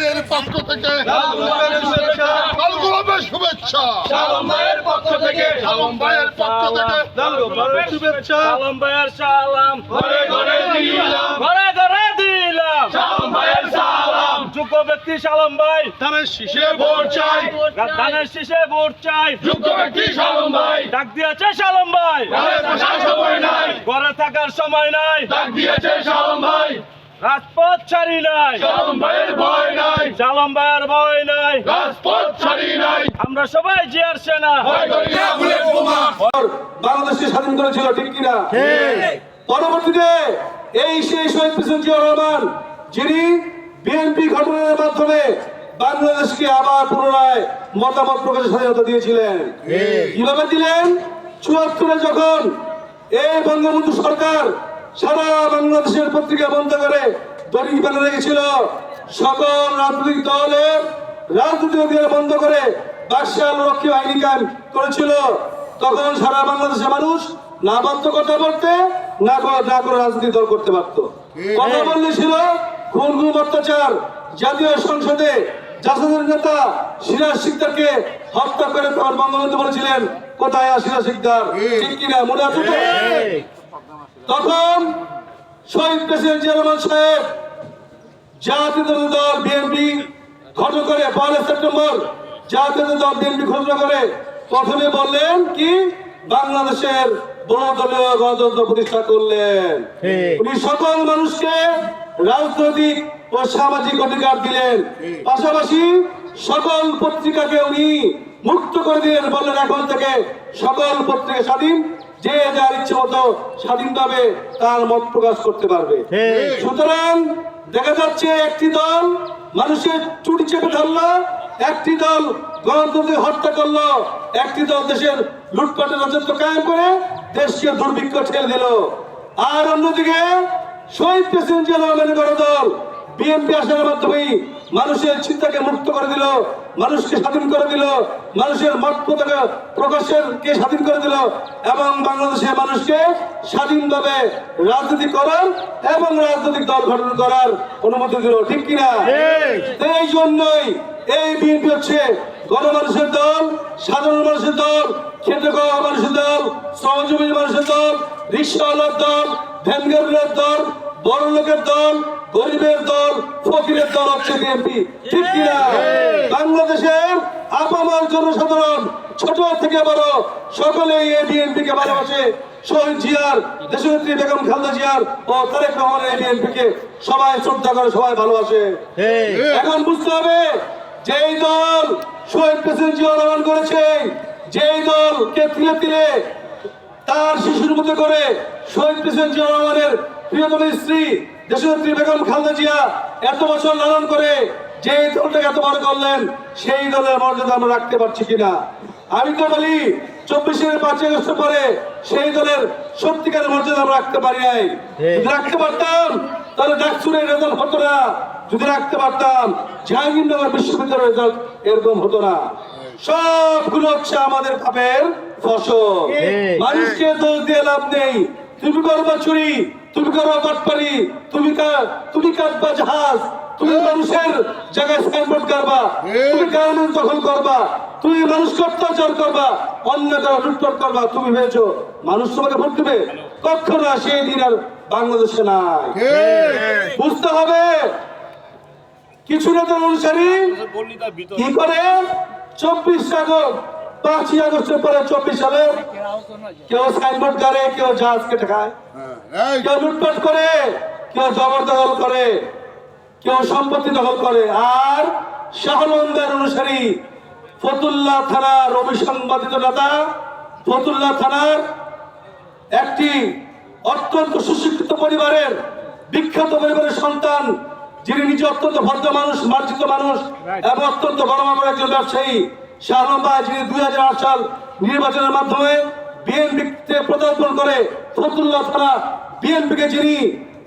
ভাইয়ের পক্ষ থেকে। লাল গোলাপের শুভেচ্ছা লাল গোলাপের ভাইয়ের পক্ষ থেকে। সালম ভাইয়ের পক্ষ থেকে। শুভেচ্ছা। সালাম ভাইয়ের সালাম। ঘরে ঘরে দিলাম। ঘরে ঘরে দিলাম। সালম ভাইয়ের সালাম। যোগ্য ব্যক্তি সালাম ভাই। ধানের শীষে ভোট চাই। ধানের শীষে ভোট চাই। যোগ্য ব্যক্তি সালম ভাই। ডাক দিয়েছে সালাম ভাই। ঘরে সময় নাই। ঘরে থাকার সময় নাই। ডাক দিয়েছে সালম ভাই। রাজপথ ছাড়ি নাই। সালম ভাইয়ের ভয় নাই। সালাম ভাইয়ের ভয় নাই। রাজপথ ছাড়ি নাই। আমরা সবাই জিয়ার সেনা। বাংলাদেশকে স্বাধীন করেছিল ঠিক কিনা? পরবর্তীতে এই সেই শহীদ প্রেসিডেন্ট জিয়া রহমান যিনি বিএনপি গঠনের মাধ্যমে বাংলাদেশকে আবার পুনরায় মতামত প্রকাশের স্বাধীনতা দিয়েছিলেন। কীভাবে দিলেন? চুয়াত্তরে যখন এই বঙ্গবন্ধু সরকার সারা বাংলাদেশের পত্রিকা বন্ধ করে দড়ি বেঁধে রেখেছিল সকল রাজনৈতিক দলের রাজনৈতিক বন্ধ করে বাদশাহ রক্ষী বাহিনী কায়েম করেছিল। তখন সারা বাংলাদেশের মানুষ না পারত কথা বলতে না করে না করে রাজনৈতিক দল করতে পারত। কথা বললে ছিল খুন গুম অত্যাচার। জাতীয় সংসদে জাসদের নেতা সিরাজ সিকদারকে হত্যা করে তখন বঙ্গবন্ধু বলেছিলেন কোথায় সিরাজ সিকদার? ঠিক কিনা? মনে আছে তখন শহীদ প্রেসিডেন্ট সাহেব জাতীয় দল বিএনপি করে পয়লা সেপ্টেম্বর জাতীয় দল বিএনপি করে প্রথমে বললেন কি? বাংলাদেশের বহুদলীয় গণতন্ত্র প্রতিষ্ঠা করলেন। উনি সকল মানুষকে রাজনৈতিক ও সামাজিক অধিকার দিলেন। পাশাপাশি সকল পত্রিকাকে উনি মুক্ত করে দিলেন বললেন এখন থেকে সকল পত্রিকা স্বাধীন যে যার ইচ্ছে মতো স্বাধীনভাবে তার মত প্রকাশ করতে পারবে। সুতরাং দেখা যাচ্ছে একটি দল মানুষের চুরি চেপে ধরলো একটি দল গণতন্ত্রকে হত্যা করল একটি দল দেশের লুটপাটের রাজত্ব কায়েম করে দেশকে দুর্ভিক্ষ ঠেলে দিল। আর অন্যদিকে শহীদ প্রেসিডেন্ট জিয়া রহমানের গণ দল বিএনপি আসার মাধ্যমে মানুষের চিন্তাকে মুক্ত করে দিল মানুষকে স্বাধীন করে দিল মানুষের মত প্রকাশের কে স্বাধীন করে দিল এবং বাংলাদেশের মানুষকে স্বাধীনভাবে রাজনীতি করার এবং রাজনৈতিক দল গঠন করার অনুমতি দিল ঠিক কিনা? এই জন্যই এই বিএনপি হচ্ছে গণমানুষের দল সাধারণ মানুষের দল খেতে মানুষের দল শ্রমজীবী মানুষের দল রিক্সাওয়ালার দল ভ্যানগাড়ির দল বড় লোকের দল গরিবের দল ফকিরের দল হচ্ছে বিএনপি। ঠিক কিনা? বাংলাদেশের আপামার জনসাধারণ ছোট থেকে বড় সকলেই এই বিএনপি কে ভালোবাসে। শহীদ জিয়ার দেশনেত্রী বেগম খালেদা জিয়ার ও তারেক রহমানের বিএনপি কে সবাই শ্রদ্ধা করে সবাই ভালোবাসে। এখন বুঝতে হবে যেই দল শহীদ প্রেসিডেন্ট জিয়া রহমান করেছে যেই দল কে তিলে তিলে তার শিশুর মতো করে শহীদ প্রেসিডেন্ট জিয়া রহমানের প্রিয়তম স্ত্রী দেশনেত্রী বেগম খালেদা জিয়া এত বছর লালন করে যে দলটাকে এত বড় করলেন সেই দলের মর্যাদা আমরা রাখতে পারছি কিনা? আমি তো বলি চব্বিশের পাঁচই আগস্ট পরে সেই দলের সত্যিকারের মর্যাদা আমরা রাখতে পারি নাই। যদি রাখতে পারতাম তাহলে ডাকসুরের রেজাল্ট হতো না। যদি রাখতে পারতাম জাহাঙ্গীরনগর বিশ্ববিদ্যালয়ের রেজাল্ট এরকম হতো না। সবগুলো হচ্ছে আমাদের পাপের ফসল। মানুষকে দোষ দিয়ে লাভ নেই। তুমি করবা চুরি তুমি করবা বাটপারি তুমি তুমি কাটবা জাহাজ তুমি মানুষের জায়গায় সাইনবোর্ড করবা তুমি গার্মেন্ট দখল করবা তুমি মানুষকে অত্যাচার করবা অন্য কারও লুটপাট করবা তুমি ভেবেছো মানুষ তোমাকে ভোট দেবে? কখনো না সেই দিন আর বাংলাদেশে নাই। বুঝতে হবে? কিছু নেতার অনুসারী কি করে? চব্বিশ আগস্ট পাঁচই আগস্টের পরে চব্বিশ সালে। কেউ সাইনবোর্ড করে কেউ জাহাজ কেটে খায় কেউ লুটপাট করে কেউ জবরদখল করে কেউ সম্পত্তি দখল করে। আর শাহনন্দের অনুসারী ফতুল্লাহ থানার অবিসংবাদিত নেতা ফতুল্লাহ থানার একটি অত্যন্ত সুশিক্ষিত পরিবারের বিখ্যাত পরিবারের সন্তান যিনি নিজে অত্যন্ত ভদ্র মানুষ মার্জিত মানুষ এবং অত্যন্ত বড় মাপের একজন ব্যবসায়ী শাহরম ভাই যিনি দুই হাজার আট সাল নির্বাচনের মাধ্যমে বিএনপিতে প্রদর্শন করে ফতুল্লাহ থানা বিএনপিকে যিনি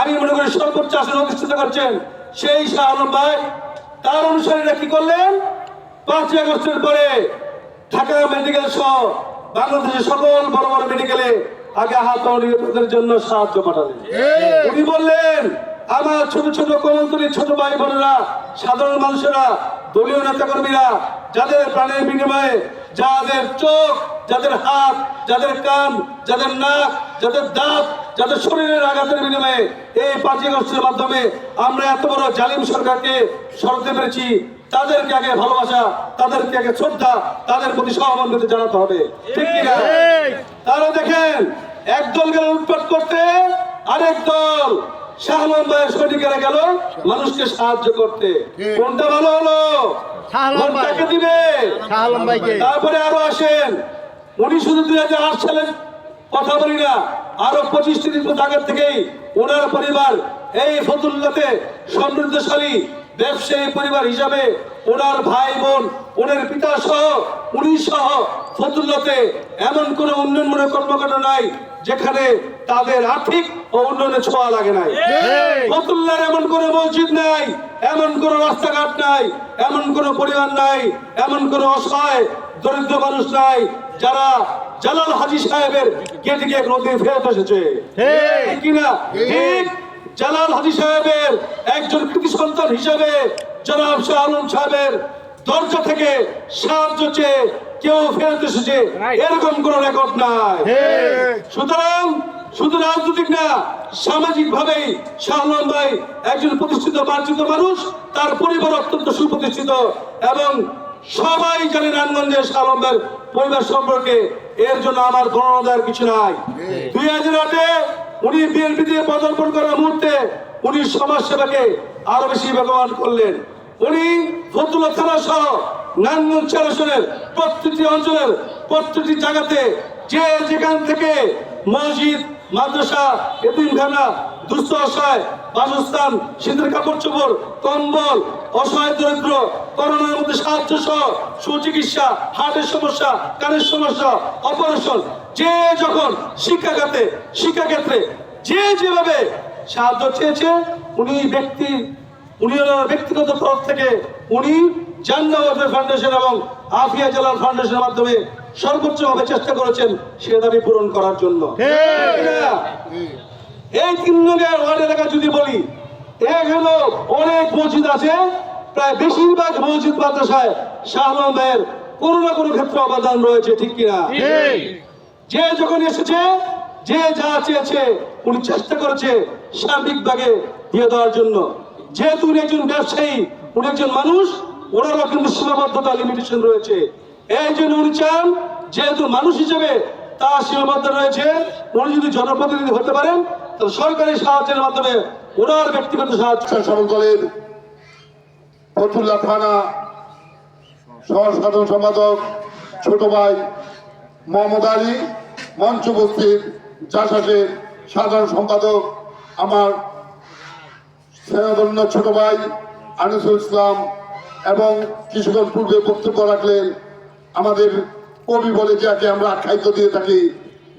আমি মনে করি সর্বোচ্চ আসনে অধিষ্ঠিত করছেন সেই শাহ আলম ভাই তার অনুসারীরা কি করলেন? পাঁচই আগস্টের পরে ঢাকা মেডিকেল সহ বাংলাদেশের সকল বড় বড় মেডিকেলে আগে আহত নিহতদের জন্য সাহায্য পাঠালেন। উনি বললেন আমার ছোট ছোট কমলতলী ছোট ভাই বোনেরা সাধারণ মানুষেরা দলীয় নেতাকর্মীরা যাদের প্রাণের বিনিময়ে যাদের চোখ যাদের হাত যাদের কান যাদের নাক যাদের দাঁত যাদের শরীরের আঘাতের বিনিময়ে এই পাঁচই আগস্টের মাধ্যমে আমরা এত বড় জালিম সরকারকে সরাতে পেরেছি। তাদেরকে আগে ভালোবাসা তাদেরকে আগে শ্রদ্ধা তাদের প্রতি সহমর্মিত জানাতে হবে। ঠিক কিনা? তারা দেখেন একদল গেল উৎপাট করতে আরেক দল শাহমান সৈনিকেরা গেল মানুষকে সাহায্য করতে। কোনটা ভালো হলো? শাহ আলম ভাই। কোনটাকে দিবে? শাহ আলম ভাইকে। তারপরে আরও আসেন। উনি শুধু দুই হাজার আট সালের কথা বলি না আরও পঁচিশ তিরিশ বছর আগের থেকেই ওনার পরিবার এই ফতুল্লাতে সমৃদ্ধশালী ব্যবসায়ী পরিবার হিসাবে ওনার ভাই বোন ওনার পিতা সহ উনি সহ ফতুল্লাতে এমন কোনো উন্নয়নমূলক কর্মকাণ্ড নাই। যেখানে তাদের আর্থিক ও উন্নয়নে ছোঁয়া লাগে নাই। ফতুল্লার এমন কোনো মসজিদ নাই এমন কোনো রাস্তাঘাট নাই এমন কোনো পরিবার নাই এমন কোনো অসহায় দরিদ্র মানুষ নাই যারা জালাল হাজি সাহেবের গেটে গিয়ে নদী ফেরত এসেছে। ঠিক কিনা? ঠিক জালাল হাজি সাহেবের একজন কৃতি সন্তান হিসেবে জনাব শাহ আলম সাহেবের দরজা থেকে সাহায্য চেয়ে কেউ ফেরত এসেছে। এরকম কোন রেকর্ড নাই। সুতরাং শুধু রাজনৈতিক না সামাজিক শাহলাম ভাই একজন প্রতিষ্ঠিত মার্জিত মানুষ তার পরিবার অত্যন্ত সুপ্রতিষ্ঠিত এবং সবাই জানে নারায়ণগঞ্জের শাহলাম ভাইয়ের পরিবার সম্পর্কে। এর জন্য আমার গণনা দেওয়ার কিছু নাই। দুই হাজার আটে উনি বিএনপি দিয়ে পদার্পণ করার মুহূর্তে উনি সমাজ সেবাকে আরও বেশি ব্যবহার করলেন। উনি ফতুল্লা থানা সহ নারায়ণগঞ্জ আসনের প্রত্যেকটি অঞ্চলের প্রত্যেকটি জায়গাতে যে যেখান থেকে মসজিদ, মাদ্রাসা, এতিমখানা দুস্থ অসহায় বাসস্থান শীতের কাপড় চোপড়, কম্বল, অসহায় দরিদ্র, করোনার মধ্যে সাহায্য সহ সুচিকিৎসা, হার্টের সমস্যা, কানের সমস্যা, অপারেশন, যে যখন শিক্ষা খাতে শিক্ষা ক্ষেত্রে যে যেভাবে সাহায্য চেয়েছে, উনি ব্যক্তি, উনি ব্যক্তিগত তরফ থেকে, উনি জান্না ফাউন্ডেশন এবং আফিয়া জেলার ফাউন্ডেশনের মাধ্যমে সর্বোচ্চভাবে চেষ্টা করেছেন সে দাবি পূরণ করার জন্য। এই তিন নগের ওয়ার্ড এলাকা যদি বলি হলো অনেক মসজিদ আছে প্রায় বেশিরভাগ মসজিদ মাদ্রাসায় শাহ আলম ভাইয়ের কোনো না কোনো ক্ষেত্রে অবদান রয়েছে ঠিক কিনা? যে যখন এসেছে যে যা চেয়েছে উনি চেষ্টা করেছে সার্বিক ভাগে দিয়ে দেওয়ার জন্য। যেহেতু উনি একজন ব্যবসায়ী উনি একজন মানুষ ওনারও কিন্তু সীমাবদ্ধতা লিমিটেশন রয়েছে। এই জন্য উনি চান যেহেতু মানুষ হিসেবে তার সীমাবদ্ধ রয়েছে, উনি যদি জনপ্রতিনিধি হতে পারেন, তাহলে সরকারি সাহায্যের মাধ্যমে ওনার ব্যক্তিগত সাহায্য দলের ফতুল্লা থানা সহ সাধারণ সম্পাদক ছোট ভাই মোহাম্মদ আলী, মঞ্চ উপস্থিত জাসাসের সাধারণ সম্পাদক আমার সেনাদন্য ছোট ভাই আনিসুল ইসলাম এবং কিছুক্ষণ পূর্বে বক্তব্য রাখলেন, আমাদের কবি বলে যাকে আমরা আখ্যায়িত দিয়ে থাকি,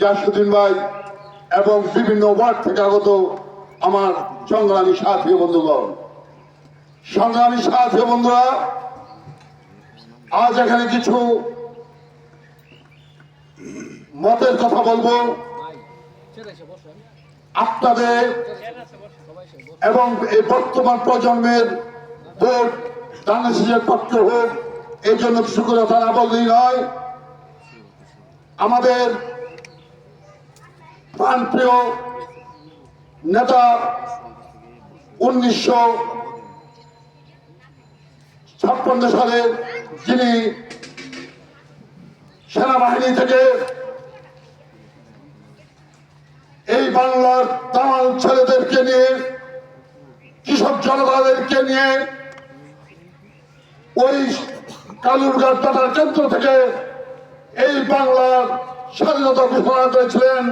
জাসুদ্দিন ভাই এবং বিভিন্ন ওয়ার্ড থেকে আগত আমার সংগ্রামী সাথী বন্ধুগণ। সংগ্রামী সাথী বন্ধুরা, আজ এখানে কিছু মতের কথা বলব। আপনাদের এবং এই বর্তমান প্রজন্মের ভোট দানের পত্র হোক এই জন্য কিছু কথা না বললেই নয়। আমাদের প্রাণপ্রিয় নেতা উনিশশো ছাপ্পান্ন সালে যিনি সেনাবাহিনী থেকে এই বাংলার তামাল ছেলেদেরকে নিয়ে, কৃষক জনতাদেরকে নিয়ে ওই কালুরঘাট টাটার কেন্দ্র থেকে এই বাংলার স্বাধীনতা ঘোষণা করেছিলেন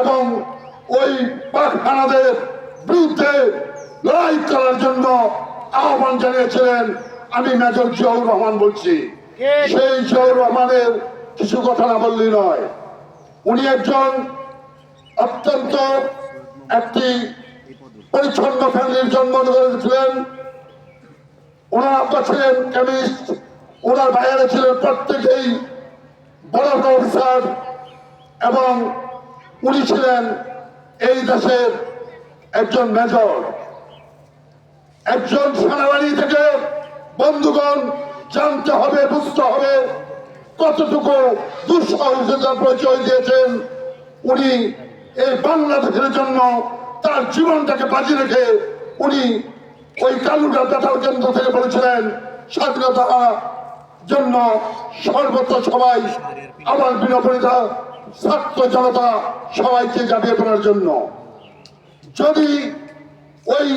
এবং ওই পাকখানাদের বিরুদ্ধে লড়াই করার জন্য আহ্বান জানিয়েছিলেন আমি মেজর জিয়াউর রহমান বলছি। সেই জিয়াউর রহমানের কিছু কথা না বললেই নয়। উনি একজন অত্যন্ত একটি পরিচ্ছন্ন ফ্যামিলির জন্ম করেছিলেন ওনার আব্বা ছিলেন কেমিস্ট, ওনার বাইরে ছিলেন প্রত্যেকেই বড় বড় অফিসার এবং উনি ছিলেন এই দেশের একজন মেজর। একজন সেনাবাহিনী থেকে বন্ধুগণ জানতে হবে, বুঝতে হবে কতটুকু দুঃসাহসিকতার পরিচয় দিয়েছেন। উনি এই বাংলাদেশের জন্য তার জীবনটাকে বাজি রেখে উনি ওই কালুটা বেতার কেন্দ্র থেকে বলেছিলেন, স্বাধীনতা জন্য সর্বত্র সবাই আমার বিনপরিতা ছাত্র জনতা সবাইকে জাপিয়ে পড়ার জন্য। যদি ওই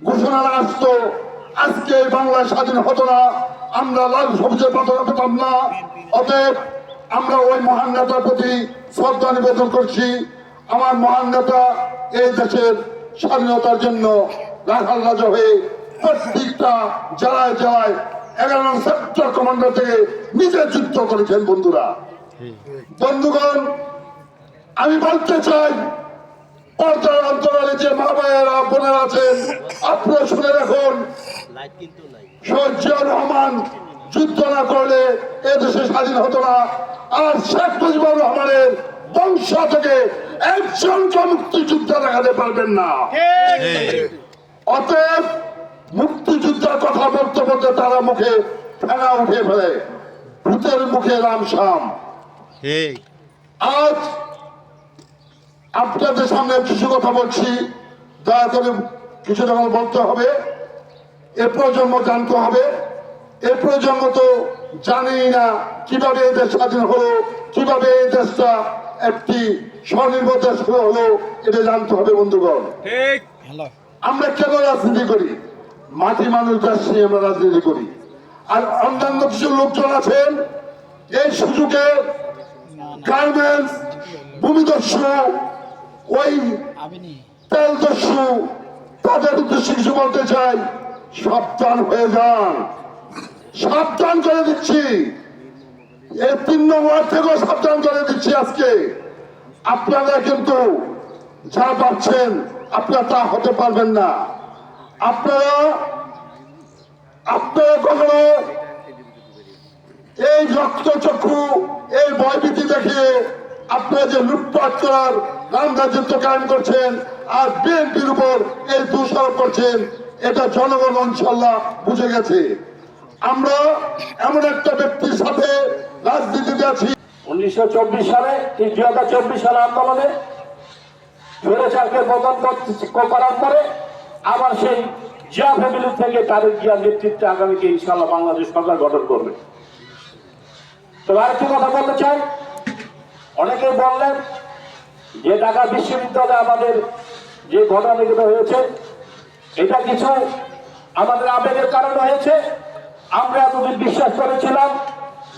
ঘোষণা আসতো আজকে বাংলা স্বাধীন হতো না, আমরা লাল সবুজের পতাকা পেতাম না, অতএব আমরা ওই মহান নেতার প্রতি শ্রদ্ধা নিবেদন করছি। আমার মহান নেতা এই দেশের স্বাধীনতার জন্য রাজা হয়ে প্রত্যেকটা জেলায় জেলায় এগারো সেক্টর কমান্ডার থেকে নিজে যুদ্ধ করেছেন বন্ধুরা। বন্ধুগণ, আমি বলতে চাই, পর্দার অন্তরালে যে মা ভাইয়েরা, বোনেরা আছেন, আপনারা শুনে রাখুন রহমান যুদ্ধ না করলে এ দেশে স্বাধীন হতো না, আর শেখ মুজিবুর রহমানের বংশ থেকে একজনকে মুক্তিযুদ্ধ দেখাতে পারবেন না। অতএব মুক্তিযুদ্ধের কথা বলতে বলতে তারা মুখে ফেনা উঠে ফেলে। ভূতের মুখে রাম ঠিক। আজ আপনাদের সামনে কিছু কথা বলছি। দয়া করে কিছু যখন বলতে হবে। এ প্রজন্ম জানতে হবে। এ প্রজন্ম তো জানেই না কীভাবে এই দেশ স্বাধীন হলো কীভাবে এই দেশটা একটি স্বনির্ভর দেশ হলো এটা জানতে হবে বন্ধুগণ। ঠিক। আমরা কেন রাজনীতি করি? মাটি মানুষ দেশ নিয়ে আমরা রাজনীতি করি। আর অন্যান্য কিছু লোকজন আছেন, এই সুযোগে গার্মেন্টস ভূমিদস্যু ওই তেলদস্যু তাদের উদ্দেশ্যে কিছু বলতে চাই। সাবধান হয়ে যান। সাবধান করে দিচ্ছি। এই তিন নম্বর থেকেও সাবধান করে দিচ্ছি আজকে। আপনারা কিন্তু যা পাচ্ছেন আপনারা তা হতে পারবেন না। আপনারা আপনারা কখনো এই রক্তচক্ষু, এই ভয়ভীতি দেখে আপনারা যে লুটপাট করার রামরাজ্যত্ব কায়েম করছেন আর বিএনপির উপর এই দোষারোপ করছেন, এটা জনগণ ইনশাল্লাহ বুঝে গেছে। আমরা এমন একটা ব্যক্তির সাথে রাজনীতিতে আছি। উনিশশো চব্বিশ সালে হাজার চব্বিশ সালে আন্দোলনে পতন করতে- করার পরে আবার সেই জিয়া ফ্যামিলি থেকে তাদের জিয়া নেতৃত্বে আগামীকে ইনশাল্লাহ বাংলাদেশ সরকার গঠন করবে। তো আরেকটি কথা বলতে চাই অনেকে বললেন যে ঢাকা বিশ্ববিদ্যালয়ে আমাদের যে ঘটনাগুলো হয়েছে, এটা কিছু আমাদের আবেগের কারণে হয়েছে। আমরা এতদিন বিশ্বাস করেছিলাম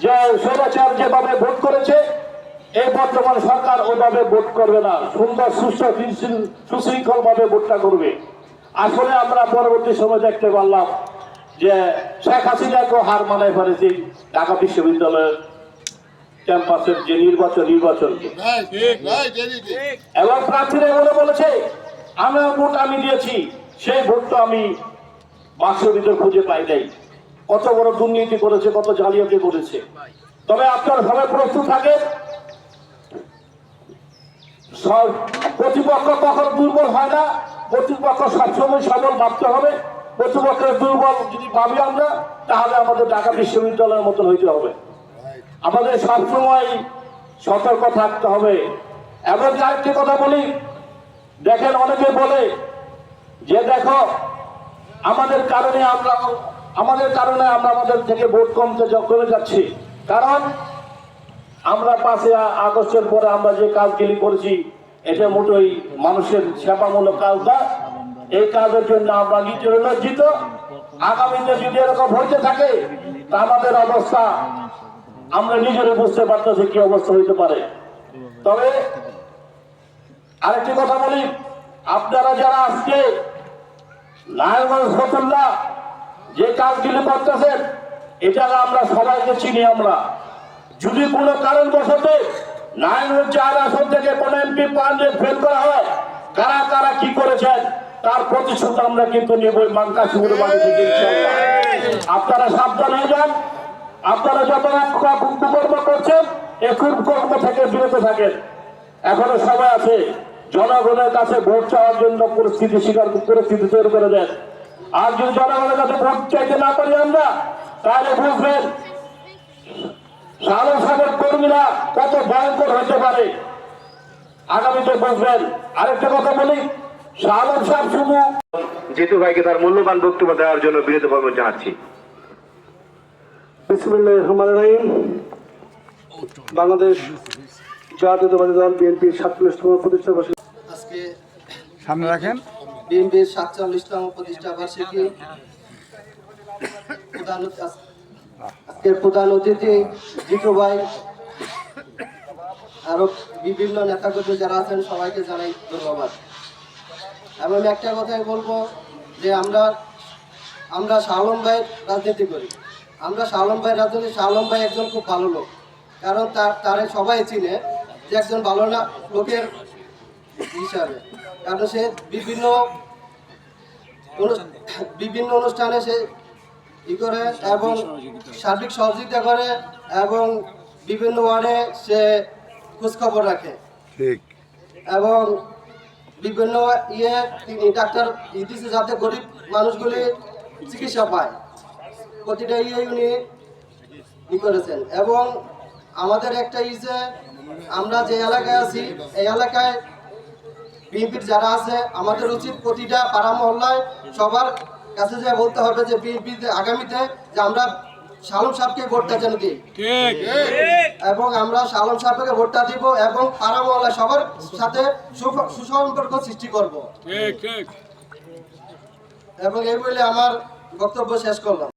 যে স্বৈরাচার যেভাবে ভোট করেছে এই বর্তমান সরকার ওইভাবে ভোট করবে না। সুন্দর সুস্থ সুশৃঙ্খল ভাবে ভোটটা করবে। আসলে আমরা পরবর্তী সময় দেখতে পারলাম যে শেখ হাসিনাকেও হার মানায় ফেলেছি ঢাকা বিশ্ববিদ্যালয়ের ক্যাম্পাসের যে নির্বাচন নির্বাচন। এবং প্রার্থীরা এগুলো বলেছে আমার ভোট আমি দিয়েছি সেই ভোটটা আমি বাক্সের ভিতর খুঁজে পাই নাই। কত বড় দুর্নীতি করেছে কত জালিয়াতি করেছে। তবে আপনার সবাই প্রস্তুত থাকে প্রতিপক্ষ কখন দুর্বল হয় না, প্রতিপক্ষ সবসময় সবল ভাবতে হবে। প্রতিপক্ষের দুর্বল যদি ভাবি আমরা, তাহলে আমাদের ঢাকা বিশ্ববিদ্যালয়ের মতন হইতে হবে। আমাদের সবসময় সতর্ক থাকতে হবে। এবং আরেকটি কথা বলি, দেখেন অনেকে বলে যে দেখো, আমাদের কারণে আমরা, আমাদের কারণে আমরা আমাদের থেকে ভোট কমতে কমে যাচ্ছি। কারণ আমরা পাঁচই আ- আগস্টের পরে আমরা যে কাজগুলি করেছি, এটা মোটেই মানুষের সেবামূলক কাজটা এই কাজের জন্য আমরা নিজের লজ্জিত। আগামীতে যদি এরকম হইতে থাকে, তা আমাদের অবস্থা, আমরা নিজেরও বুঝতে পারতেছি কি অবস্থা হইতে পারে। তবে আরেকটি কথা বলি, আপনারা যারা আজকে নারায়ণগঞ্জ যে কাজগুলি করতেছেন এটা আমরা সবাইকে চিনি আমরা। যদি কোনো নারায়ণগঞ্জ চার আসন থেকে কোনো এমপি পান্ডে ফেল করা হয়, কারা কারা কি করেছেন, তার প্রতিশোধ আমরা কিন্তু নেবই মাঙ্কা শুরু থেকে আপনারা সাবধান হয়ে যান। আপনারা যত কুকর্ম করছেন এই কুকর্ম থেকে বিরত থাকেন। এখনও সময় আছে। জনগণের কাছে ভোট চাওয়ার জন্য পরিস্থিতি স্বীকার পরিস্থিতি তৈরি করে দেন। আর যদি জনগণের কাছে ভোট চাইতে না পারি আমরা, তাহলে বুঝবেন সালো সাগর কর্মীরা কত ভয়ঙ্কর হতে পারে? আগামীতে বুঝবেন। আরেকটা কথা বলি শালম সাহেব শুধু জিতু ভাইকে তার মূল্যবান বক্তব্য দেওয়ার জন্য অনুরোধ জানাচ্ছি। বিসমুল্লাহ রহমান রহিম। বাংলাদেশ জাতীয়তাবাদী দল বিএনপির সাতচল্লিশতম প্রতিষ্ঠা বার্ষিকী। আজকে সামনে রাখেন। বিএনপির সাতচল্লিশতম প্রতিষ্ঠা বার্ষিকী। প্রধান আজকের প্রধান অতিথি, জিতু ভাই, আরও বিভিন্ন নেতাকর্মী যারা আছেন, সবাইকে জানাই ধন্যবাদ। এবং একটা কথাই বলব যে আমরা আমরা শালম ভাই রাজনীতি করি। আমরা শালম ভাই রাজনীতি শালম ভাই একজন খুব ভালো লোক। কারণ তার, তারে সবাই চিনে যে একজন ভালো না, লোকের হিসাবে। কারণ সে বিভিন্ন বিভিন্ন অনুষ্ঠানে সে ই করে এবং সার্বিক সহযোগিতা করে এবং বিভিন্ন ওয়ার্ডে সে খোঁজখবর রাখে। ঠিক। এবং বিভিন্ন ইয়ে তিনি ডাক্তার ইতিসে যাতে গরিব মানুষগুলি চিকিৎসা পায়। প্রতিটা ইয়ে উনি ই করেছেন। এবং আমাদের একটা ই যে আমরা যে এলাকায় আছি এই এলাকায় বিএনপির যারা আছে আমাদের উচিত প্রতিটা পাড়া মহল্লায় সবার কাছে যে বলতে হবে যে বিএনপি আগামীতে যে আমরা শালম সাহেবকে ভোটটা যেন দিই। এবং আমরা শালম সাহেবকে ভোটটা দিব এবং আরামওয়ালা সবার সাথে সুসম্পর্ক সৃষ্টি করব। এবং এই বলে আমার বক্তব্য শেষ করলাম।